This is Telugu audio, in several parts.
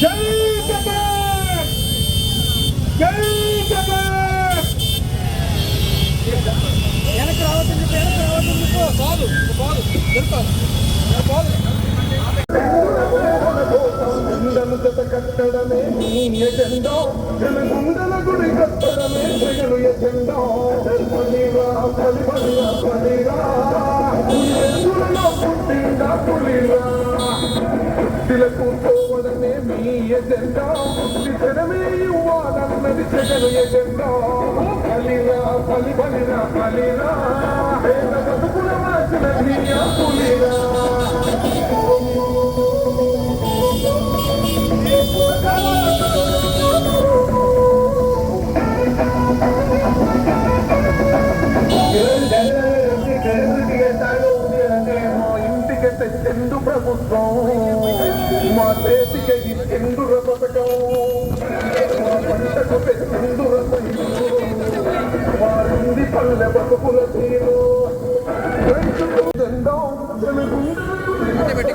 జై జగన్ జై జగన్ వెనక్కి రావద్దని వెనక్కి రావద్దని బాదు బాదు బాదు జత కట్టడమే నీ గుడి కట్టడమే పలిరా పలిరా పలిరా పుట్టిందా పులిరా భక్తులకు మీ ఎజెండా. శిక్షణమే ఇవ్వాలన్నది జగను ఎజెండా. పలిరా పలి పలిరా పలిరా పేద బతుకుల మార్చిన ధీయా పులిరా తెచ్చెందు ప్రభుత్వం మా చేతికి చెందుర పథకం మా పంటకు తెచ్చెందుర వారింది పల్లె బతుకుల తీరు. పెట్టి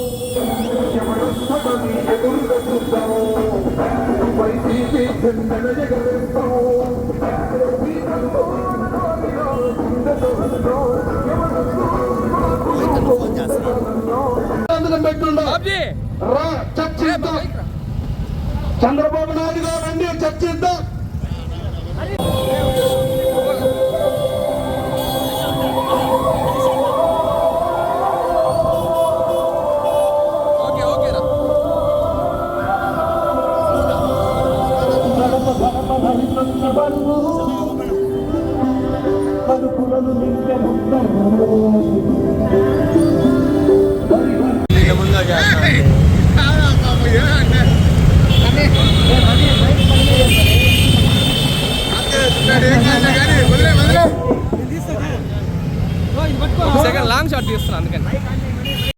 వైసీపీ బాబ్జీ! రా చర్చిద్దాం. చంద్రబాబు నాయుడు గారు రండి చర్చిద్దాం. సెకండ్ లాంగ్ షాట్ తీస్తున్నాను అందుకని.